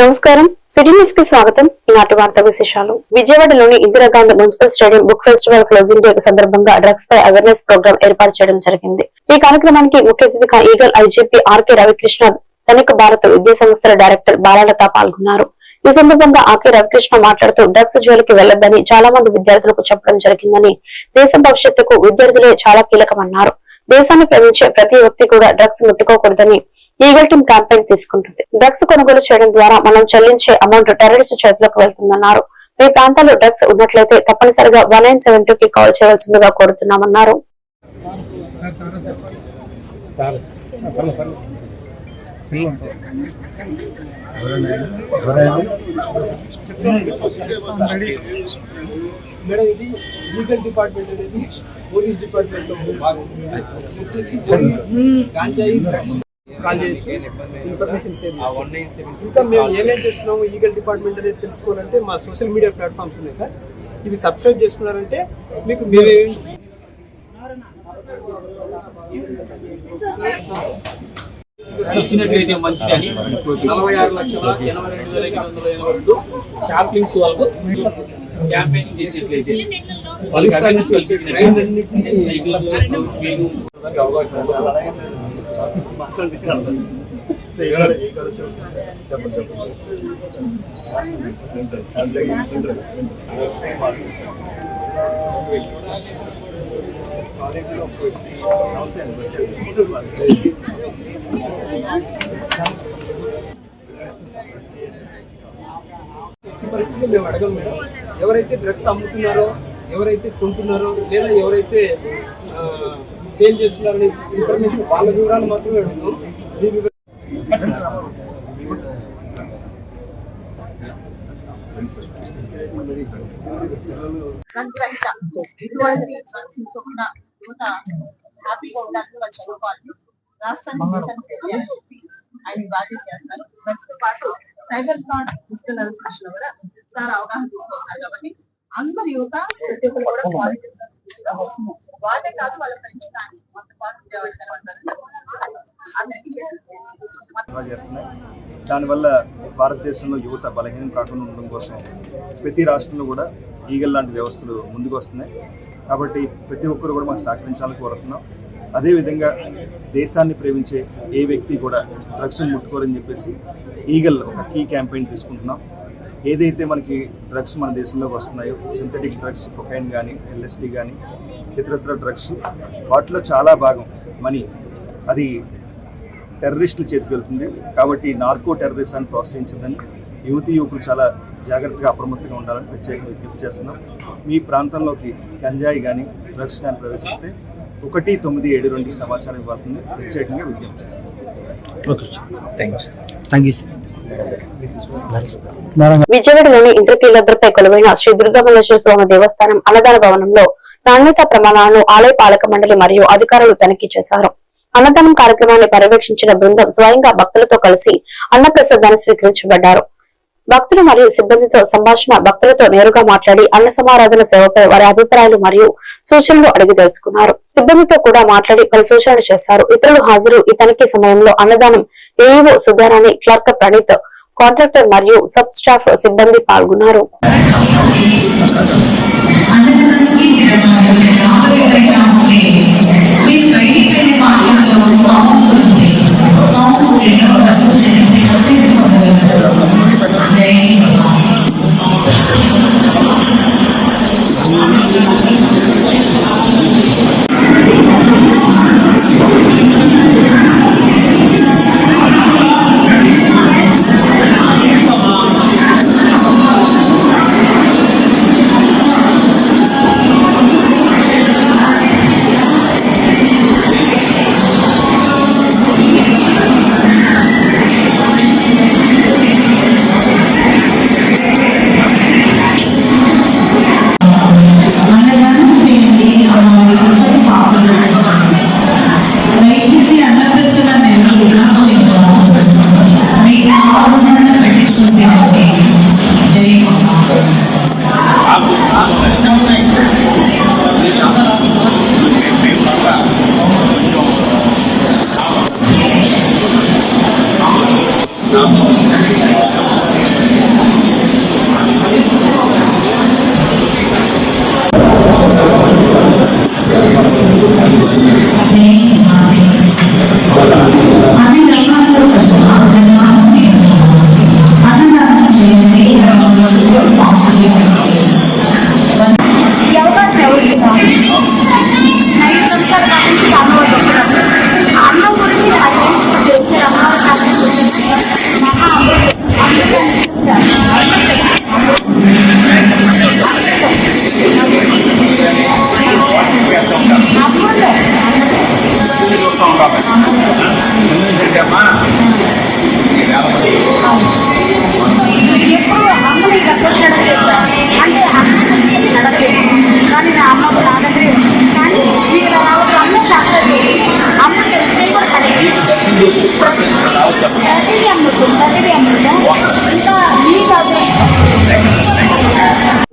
నమస్కారం. సిటీ న్యూస్కి స్వాగతం. ఈనాటి వార్త విశేషాలు. విజయవాడలోని Indira Gandhi municipal stadium book festival closing day సందర్భంగా డ్రగ్స్ పై అవేర్నెస్ ప్రోగ్రామ్ ఏర్పాటు చేయడం జరిగింది. ఈ కార్యక్రమానికి ముఖ్య అతిథిగా ఈగల్ ఐజీపీ ఆర్కే రవికృష్ణ ధనిక భారత విద్యా సంస్థల డైరెక్టర్ బాలలత పాల్గొన్నారు. ఈ సందర్భంగా ఆర్కే రవికృష్ణ మాట్లాడుతూ డ్రగ్స్ జోలికి వెళ్ళొద్దని చాలా మంది విద్యార్థులకు చెప్పడం జరిగిందని దేశ భవిష్యత్తుకు విద్యార్థులే చాలా కీలకమన్నారు. దేశాన్ని ప్రేమించే ప్రతి వ్యక్తి కూడా డ్రగ్స్ ముట్టుకోకూడదని ఈగల్ టీమ్ క్యాంపెయిన్ తీసుకుంటుంది. డ్రగ్స్ కొనుగోలు చేయడం ద్వారా మనం చెల్లించే అమౌంట్ టెర్రరిస్ట్ చేతులకు వెళ్తుందన్నారు. మీ ప్రాంతాల్లో డ్రగ్స్ ఉన్నట్లయితే తప్పనిసరిగా వన్ నైన్ సెవెన్ టూ కి కాల్ చేయవలసిందిగా కోరుతున్నామన్నారు. మేడం ఇది లీగల్ డిపార్ట్మెంట్ అనేది పోలీస్ డిపార్ట్మెంట్లో భాగం వచ్చేసి గాంజాయి డ్రగ్స్ కాల్ చేయొచ్చు ఇన్ఫర్మేషన్. ఇంకా మేము ఏమేం చేస్తున్నాము ఈగల్ డిపార్ట్మెంట్ అనేది తెలుసుకోవాలంటే మా సోషల్ మీడియా ప్లాట్ఫామ్స్ ఉన్నాయి సార్. ఇవి సబ్స్క్రైబ్ చేసుకున్నారంటే మీకు మేమే ఇచ్చినట్లయితే మంచిదని నలభై ఆరు లక్షల ఎనభై రెండు వేల ఎనిమిది వందల ఎనభై రెండు షాపింగ్స్ వాళ్ళకు క్యాంపెయినింగ్ చేసేట్లయితే వాళ్ళకి అవేర్నెస్ కల్పించినట్లయితే సైకిల్ చేస్తాం మీకు ఎట్టి పరిస్థితుల్లో మేము అడగం మేడం ఎవరైతే డ్రగ్స్ అమ్ముతున్నారో ఎవరైతే కొంటున్నారో లేదా ఎవరైతే సేల్ చేస్తున్నారని ఇన్ఫర్మేషన్ వాళ్ళ వివరాలు మాత్రమే అడుగుతాం యువత హ్యాపీగా ఉండాలని వాళ్ళు చదువుకోవాలి. రాష్ట్రానికి దేశానికి సేవ చేయాలని ఆయన బాధ్యత చేస్తారు. డ్రగ్స్ పాటు సైబర్ ఫ్రాడ్ డిజిటల్ కూడా సార్ అవగాహన తీసుకుంటున్నారు కాబట్టి అందరి యువత ప్రతి ఒక్కరు కూడా క్వాలిటీ వాళ్ళే కాదు వాళ్ళ ఫ్రెండ్స్ కానీ. చేస్తున్నాయి. దానివల్ల భారతదేశంలో యువత బలహీనం కాకుండా ఉండడం కోసం ప్రతి రాష్ట్రంలో కూడా ఈగల్ లాంటి వ్యవస్థలు ముందుకు వస్తున్నాయి కాబట్టి ప్రతి ఒక్కరు కూడా మాకు సహకరించాలని కోరుతున్నాం. అదేవిధంగా దేశాన్ని ప్రేమించే ఏ వ్యక్తి కూడా డ్రగ్స్ ముట్టుకోరని చెప్పేసి ఈగల్ ఒక కీ క్యాంపెయిన్ తీసుకుంటున్నాం. ఏదైతే మనకి డ్రగ్స్ మన దేశంలోకి వస్తున్నాయో సింథటిక్ డ్రగ్స్ కొకైన్ కానీ ఎల్ఎస్డి కానీ ఇతరత్ర డ్రగ్స్ వాటిలో చాలా భాగం మనీ అది టెర్రరిస్టుల చేతికి వెళ్తుంది. కాబట్టి నార్కో టెర్రరిజాన్ని ప్రోత్సహించదని యువతి యువకులు చాలా జాగ్రత్తగా అప్రమత్తంగా ఉండాలని ప్రత్యేకంగా విజ్ఞప్తి చేస్తున్నాం. మీ ప్రాంతంలోకి గంజాయి కానీ డ్రగ్స్ కానీ ప్రవేశిస్తే ఒకటి తొమ్మిది ఏడు రెండుకి సమాచారం ఇవ్వాలని ప్రత్యేకంగా విజ్ఞప్తి చేస్తున్నాం. విజయవాడలోని ఇంద్రకీలాద్రిపై కొలువైన శ్రీ దుర్గామల్లేశ్వర స్వామి దేవస్థానం అన్నదాన భవనంలో నాణ్యత ప్రమాణాలను ఆలయ పాలక మండలి మరియు అధికారులు తనిఖీ చేశారు. అన్నదానం కార్యక్రమాన్ని పర్యవేక్షించిన బృందం స్వయంగా భక్తులతో కలిసి అన్నప్రసాదాన్ని స్వీకరించబడ్డారు. భక్తులు మరియు సిబ్బందితో సంభాషణ భక్తులతో నేరుగా మాట్లాడి అన్న సమారాధన సేవపై వారి అభిప్రాయాలు మరియు సూచనలు అడిగి తెలుసుకున్నారు. సిబ్బందితో కూడా మాట్లాడి పలు సూచనలు చేశారు. ఇతరులు హాజరు ఈ తనిఖీ సమయంలో అన్నదానం AEO Sudharani clerk Praneeth contractor మరియు సబ్ స్టాఫ్ సిబ్బంది పాల్గొన్నారు.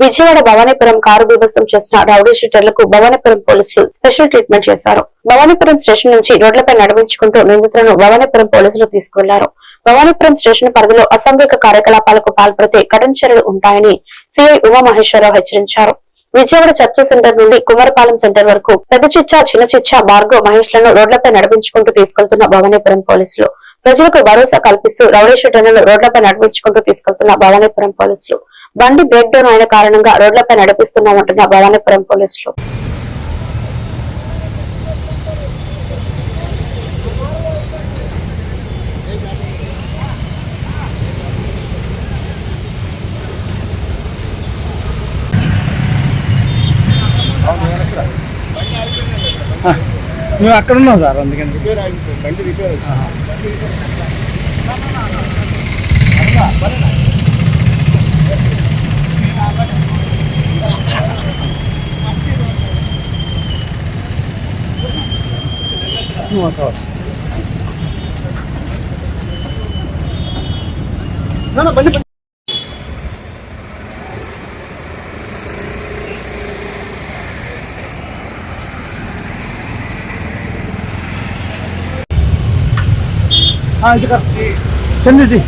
విజయవాడ భవానీపురం కారు బీభత్సం చేసిన రౌడీ షీటర్లకు భవానీపురం పోలీసులు స్పెషల్ ట్రీట్మెంట్ చేశారు. భవానీపురం స్టేషన్ నుంచి రోడ్లపై నడిపించుకుంటూ నిందితులను భవానీపురం పోలీసులు తీసుకెళ్ళారు భవానీపురం స్టేషన్ పరిధిలో అసాంఘిక కార్యకలాపాలకు పాల్పడితే కఠిన చర్యలు ఉంటాయని సిఐ ఉమామహేశ్వరరావు హెచ్చరించారు. విజయవాడ చర్చ సెంటర్ నుండి కుమారపాలెం సెంటర్ వరకు పెద్ద చిచ్చ చిన్న చిచ్చ భార్గవ్ మహేష్లను రోడ్లపై నడిపించుకుంటూ తీసుకెళ్తున్న భవానీపురం పోలీసులు ప్రజలకు భరోసా కల్పిస్తూ రౌడీ షీటర్లను రోడ్లపై నడిపించుకుంటూ తీసుకెళ్తున్న భవానీపురం పోలీసులు. బండి బ్రేక్ డౌన్ అయిన కారణంగా రోడ్లపై నడిపిస్తున్నామంటున్న భవానీపురం పోలీసులు. మేము అక్కడ ఉన్నాం సార్ అందుకని. చంద్రజీ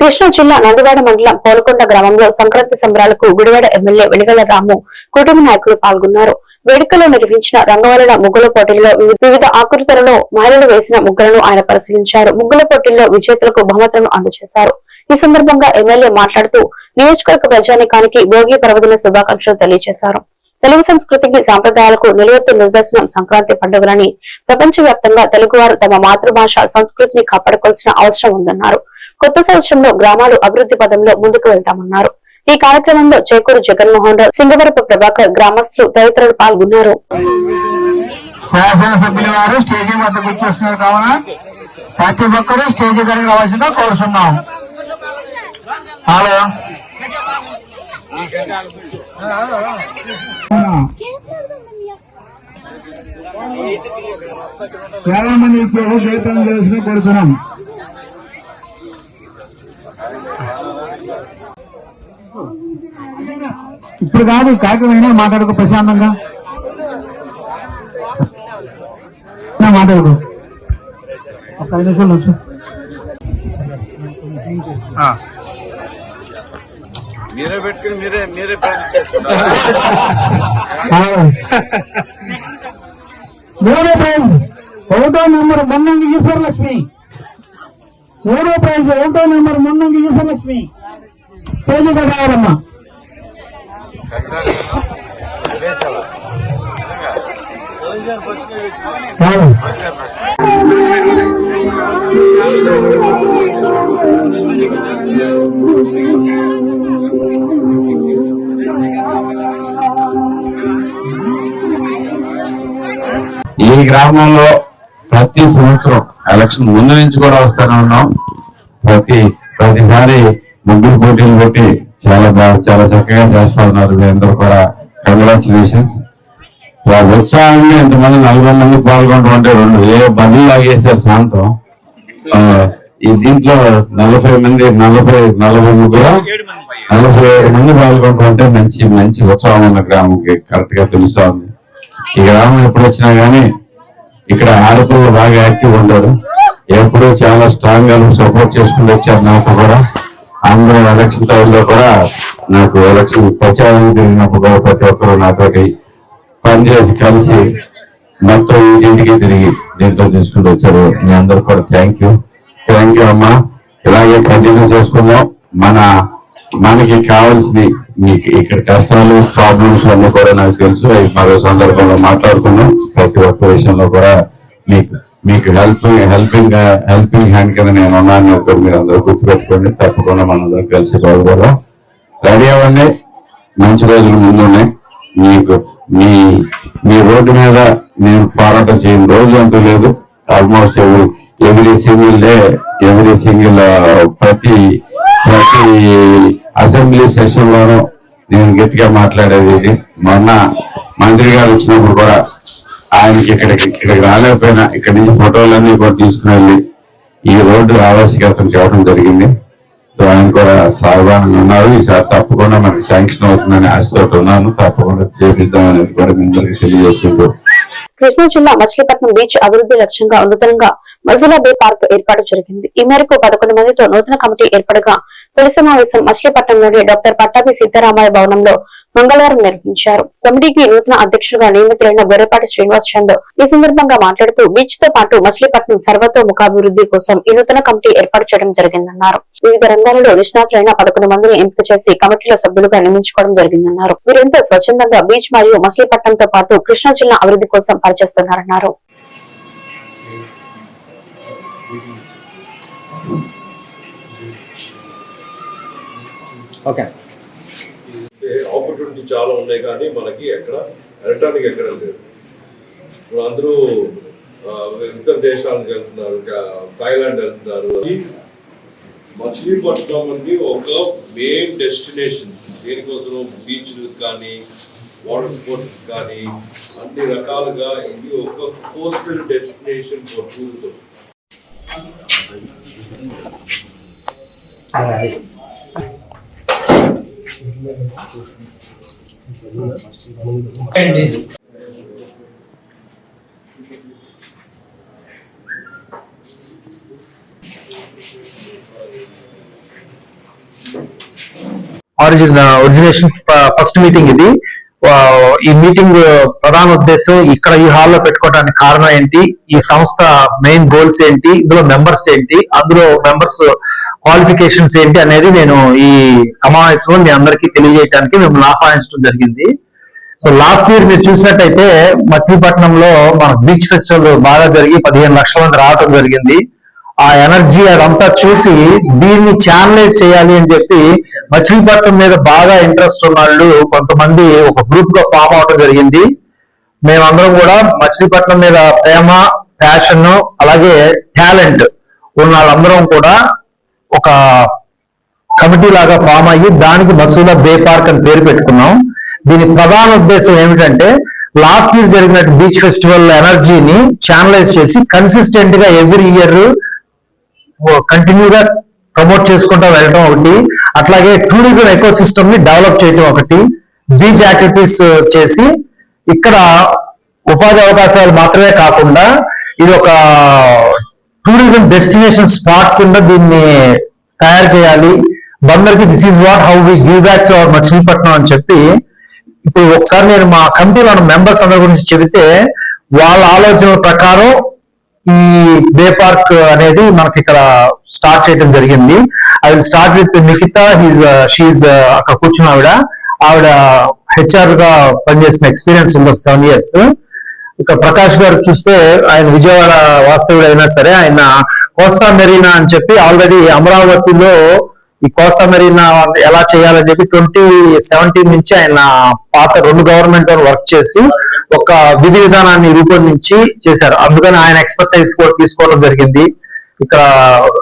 కృష్ణా జిల్లా నందివాడ మండలం పోలకొండ గ్రామంలో సంక్రాంతి సంబరాలకు గుడివాడ ఎమ్మెల్యే వెలిగల రాము కుటుంబ నాయకులు పాల్గొన్నారు. వేడుకలో నిర్వహించిన రంగవలన ముగ్గుల పోటీల్లో వివిధ ఆకృతులలో మహిళలు వేసిన ముగ్గులను ఆయన పరిశీలించారు. ముగ్గుల పోటీల్లో విజేతలకు బహుమతులను అందజేశారు. ఈ సందర్భంగా ఎమ్మెల్యే మాట్లాడుతూ నియోజకవర్గ ప్రజానికానికి భోగి పర్వదిన శుభాకాంక్షలు తెలియజేశారు. తెలుగు సంస్కృతికి సాంప్రదాయాలకు నిలువెత్తు నిదర్శనం సంక్రాంతి పండుగలని ప్రపంచవ్యాప్తంగా తెలుగువారు తమ మాతృభాష సంస్కృతిని కాపాడుకోవాల్సిన అవసరం ఉందన్నారు. కొత్త సంవత్సరంలో గ్రామాలు అభివృద్ధి పదంలో ముందుకు వెళ్తామన్నారు. ఈ కార్యక్రమంలో చేకూరు జగన్మోహన్ రావు సింగవరపు ప్రభాకర్ గ్రామస్తులు తదితరులు పాల్గొన్నారు. శాసనసభ్యుల వారు స్టేజీ వద్దకు వచ్చేస్తున్నారు కావున ప్రతి ఒక్కరూ స్టేజీ దగ్గరికి రావాల్సిందిగా కోరుతున్నాం హలో. చాలా మంది ఇచ్చారు జీతం తెలుసుకుని కోరుతున్నాం ఇప్పుడు కాదు కార్యక్రమం మాట్లాడుకో ప్రశాంతంగా. మాట్లాడుకో. ఒక ఐదు నిమిషాలు వచ్చు మూడో ప్రైజ్ ఒకటో నెంబర్ మొన్నంగి ఈశ్వరలక్ష్మి. మూడో ప్రైజ్ ఒకటో నెంబర్ మొన్నంగి ఈశ్వరలక్ష్మి. స్టేజ్ రావాలి. ఈ గ్రామంలో ప్రతి సంవత్సరం ఎలక్షన్ ముందు నుంచి కూడా వస్తూనే ఉన్నాం. ప్రతి ప్రతిసారి ముగ్గురు పోటీలు పెట్టి చాలా బాగా చాలా చక్కగా చేస్తా ఉన్నారు మీ అందరూ కూడా. కంగ్రాచులేషన్స్ ఉత్సాహంగా ఇంతమంది నలభై మంది పాల్గొనడం అంటే రెండు ఏ బండ్లు లాగేశారు సాయంత్రం ఈ దీంట్లో నలభై మంది నలభై నలభై ముగ్గురు నలభై ఏడు మంది పాల్గొనడం అంటే మంచి మంచి ఉత్సాహం ఉన్న గ్రామంకి కరెక్ట్గా తెలుస్తా ఉంది. ఈ గ్రామం ఎప్పుడు వచ్చినా గానీ ఇక్కడ ఆడపిల్లలు బాగా యాక్టివ్ ఉండరు ఎప్పుడూ చాలా స్ట్రాంగ్గా సపోర్ట్ చేసుకుంటూ వచ్చారు నాతో కూడా. ఆంధ్ర ఎలక్షన్ టైంలో కూడా నాకు ఎలక్షన్ ప్రచారం తిరిగినప్పుడు కూడా ప్రతి ఒక్కరు నాతోటి పనిచేసి కలిసి మొత్తం ఇంటింటికి తిరిగి దీంట్లో తీసుకుంటూ వచ్చారు. మీ అందరు కూడా థ్యాంక్ యూ థ్యాంక్ యూ అమ్మా. ఇలాగే కంటిన్యూ చేసుకుందాం. మన మనకి కావాల్సింది మీకు ఇక్కడ కష్టాలు ప్రాబ్లమ్స్ అన్ని కూడా నాకు తెలుసు. మరో సందర్భంలో మాట్లాడుకున్నాం ప్రతి ఒక్క విషయంలో కూడా మీకు మీకు హెల్పింగ్ హెల్పింగ్ హెల్పింగ్ హ్యాండ్ కింద నేను ఉన్నాను ఒకటి మీరు అందరూ గుర్తుపెట్టుకోండి. తప్పకుండా మనందరం కలిసి బాగుపడదాం రెడీ అవ్వండి. మంచి రోజులు ముందున్నాయి. మీకు మీ మీ రోడ్డు మీద నేను పోరాటం చేయని రోజు అంటూ లేదు. ఆల్మోస్ట్ ఎవరి every single day every single ప్రతి ప్రతి అసెంబ్లీ సెషన్ లోనూ నేను గట్టిగా మాట్లాడేది ఇది. మొన్న మంత్రి గారు వచ్చినప్పుడు కూడా ఆయనకి ఇక్కడికి ఇక్కడికి రాలేకపోయినా ఇక్కడ నుంచి ఫోటోలన్నీ కూడా తీసుకుని వెళ్ళి ఈ రోడ్డు ఆవశ్యకతను చెప్పడం జరిగింది. సో ఆయన కూడా సాధారణంగా ఉన్నారు. ఈసారి తప్పకుండా మనకి శాంక్షన్ అవుతుందని ఆశతో ఉన్నాను. తప్పకుండా చేపిద్దామని కూడా మీ అందరికీ తెలియజేసుకుంటూ కృష్ణా జిల్లా మచిలీపట్నం బీచ్ అభివృద్ధి లక్ష్యంగా నూతనంగా మజిలా బే పార్క్ ఏర్పాటు జరిగింది. ఈ మేరకు పదకొండు మందితో నూతన కమిటీ ఏర్పడగా తొలి సమావేశం మచిలీపట్నంలోని డాక్టర్ పట్టాభి సిద్దరామయ్య భవనంలో మంగళవారం నిర్వహించారు. కమిటీకి నూతన అధ్యక్షుడిగా నియమితులైన గొర్రెపాటి శ్రీనివాస్ చంద్ ఈ సందర్భంగా మాట్లాడుతూ బీచ్తో పాటు మచిలీపట్నం సర్వతోముఖాభివృద్ధి కోసం ఈ నూతన కమిటీ ఏర్పాటు చేయడం జరిగిందన్నారు. వివిధ రంగాలలో నిష్ణాతులైన పదకొండు మందిని ఎంపిక చేసి కమిటీలో సభ్యులుగా నియమించుకోవడం జరిగిందన్నారు. వీరంతా స్వచ్ఛందంగా బీచ్ మరియు మచిలీపట్నంతో పాటు కృష్ణా జిల్లా అభివృద్ధి కోసం పనిచేస్తున్నారన్నారు. ఆపర్చునిటీ చాలా ఉన్నాయి కానీ మనకి ఎక్కడ వెళ్ళటానికి ఎక్కడ లేదు. ఇప్పుడు అందరూ ఇతర దేశాలకు వెళ్తున్నారు థాయిలాండ్ వెళ్తున్నారు. మచిలీపట్నం అనేది ఒక మెయిన్ డెస్టినేషన్ దేనికోసం బీచ్లు కానీ వాటర్ స్పోర్ట్స్ కానీ అన్ని రకాలుగా ఇది ఒక coastal destination for tourism origin origination first meeting ఇది. ఈ మీటింగ్ ప్రధాన ఉద్దేశం ఇక్కడ ఈ హాల్లో పెట్టుకోవడానికి కారణం ఏంటి? ఈ సంస్థ మెయిన్ గోల్స్ ఏంటి? ఇందులో మెంబర్స్ ఏంటి? అందులో మెంబర్స్ క్వాలిఫికేషన్స్ ఏంటి అనేది నేను ఈ సమావేశంలో మీ అందరికీ తెలియజేయడానికి మిమ్మల్ని ఆహ్వానించడం జరిగింది. సో లాస్ట్ ఇయర్ మీరు చూసినట్టయితే మచిలీపట్నంలో మన బీచ్ ఫెస్టివల్ బాగా జరిగి పదిహేను లక్షల మంది రావడం జరిగింది. ఆ ఎనర్జీ అదంతా చూసి దీన్ని ఛానలైజ్ చేయాలి అని చెప్పి మచిలీపట్నం మీద బాగా ఇంట్రెస్ట్ ఉన్న వాళ్ళు కొంతమంది ఒక గ్రూప్గా ఫామ్ అవడం జరిగింది. మేమందరం కూడా మచిలీపట్నం మీద ప్రేమ ప్యాషన్ అలాగే టాలెంట్ ఉన్న వాళ్ళందరం కూడా ఒక కమిటీ లాగా ఫామ్ అయ్యి దానికి మసూలా బే పార్క్ అని పేరు పెట్టుకున్నాం. దీని ప్రధాన ఉద్దేశం ఏమిటంటే లాస్ట్ ఇయర్ జరిగిన బీచ్ ఫెస్టివల్ ఎనర్జీని ఛానలైజ్ చేసి కన్సిస్టెంట్గా ఎవ్రీ ఇయర్ కంటిన్యూగా ప్రమోట్ చేసుకుంటూ వెళ్ళడం ఒకటి. అట్లాగే టూరిజం ఎకో సిస్టమ్ని డెవలప్ చేయడం ఒకటి. బీచ్ యాక్టివిటీస్ చేసి ఇక్కడ ఉపాధి అవకాశాలు మాత్రమే కాకుండా ఇది ఒక టూరిజం డెస్టినేషన్ స్పాట్ కింద దీన్ని తయారు చేయాలి. బందర్కి this is what how we give back to our Machilipatnam అని చెప్పి ఇప్పుడు ఒకసారి నేను మా కమిటీలో ఉన్న మెంబర్స్ అందరి గురించి చెబితే వాళ్ళ ఆలోచన ప్రకారం ఈ బే పార్క్ అనేది మనకి ఇక్కడ స్టార్ట్ చేయడం జరిగింది. I will start with Nikhita. He's she's uh, uh, అక్కడ కూర్చున్న ఆవిడ. ఆవిడ హెచ్ఆర్గా పనిచేసిన ఎక్స్పీరియన్స్ ఉంది ఒక సెవెన్ ఇయర్స్ ఇక ప్రకాష్ గారు చూస్తే ఆయన విజయవాడ వాస్తవుడైనా అయినా సరే ఆయన కోస్తా మెరీనా అని చెప్పి ఆల్రెడీ అమరావతిలో ఈ కోస్తా మెరీనా ఎలా చేయాలని చెప్పి ట్వంటీ సెవెంటీన్ నుంచి ఆయన పాత రెండు గవర్నమెంట్ వర్క్ చేసి ఒక విధి విధానాన్ని రూపొందించి చేశారు. అందుకని ఆయన ఎక్స్పర్టైజ్ కూడా తీసుకోవడం జరిగింది. ఇక్కడ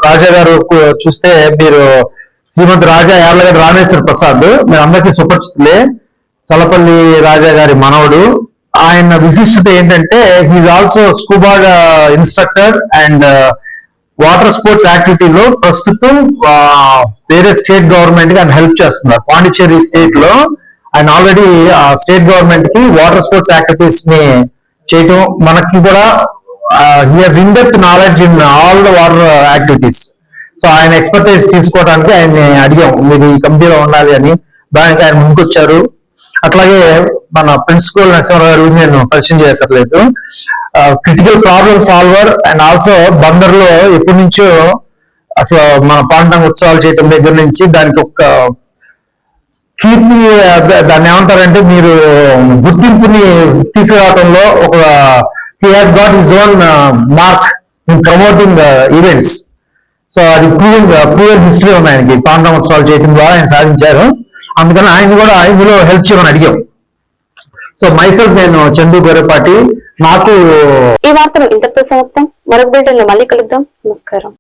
రాజా గారు చూస్తే మీరు శ్రీమంత్ రాజా యార్లగడ్డ రామేశ్వర ప్రసాద్ మీరు అందరికీ సుపరిచితులే. చలపల్లి రాజా గారి మనవడు ఆయన విశిష్టత ఏంటంటే he also scuba instructor and water sports యాక్టివిటీలో ప్రస్తుతం uh, వేరే స్టేట్ గవర్నమెంట్కి ఆయన హెల్ప్ చేస్తున్నారు. పాండిచ్చేరి స్టేట్లో ఆయన ఆల్రెడీ స్టేట్ గవర్నమెంట్కి వాటర్ స్పోర్ట్స్ యాక్టివిటీస్ని చేయటం మనకి కూడా he has in depth knowledge in all the water activities so ఆయన ఎక్స్పర్టైజ్ తీసుకోవడానికి ఆయన్ని అడిగాం. మీరు ఈ కంపెనీలో ఉండాలి అని. దానికి ఆయన ముందుకొచ్చారు. అట్లాగే మన ప్రిన్సిపల్ నరసింహరావు గారు గురించి నేను పరిచయం చేయక్కర్లేదు. Critical problem solver and also బందర్లో ఎప్పటి నుంచో అసలు మన పాండంగ ఉత్సవాలు చేయటం దగ్గర నుంచి దానికి ఒక కీర్తి దాన్ని ఏమంటారంటే మీరు గుర్తింపుని తీసుకురావడంలో ఒక he has got his own mark in promoting events so అది ప్రూవింగ్ ప్రూవెన్ హిస్టరీ ఉంది ఆయనకి. పాండవ ఉత్సవాలు చేయడం ద్వారా ఆయన సాధించారు. అందుకని ఆయన కూడా ఇందులో హెల్ప్ చేయమని అడిగాం. సో మైసెల్ఫ్ నేను చందు గొర్రెపాటి నాకు ఈ వార్తలు ఇంతటితో సమాప్తం మరొక బిల్టన్ మళ్ళీ కలుద్దాం. నమస్కారం.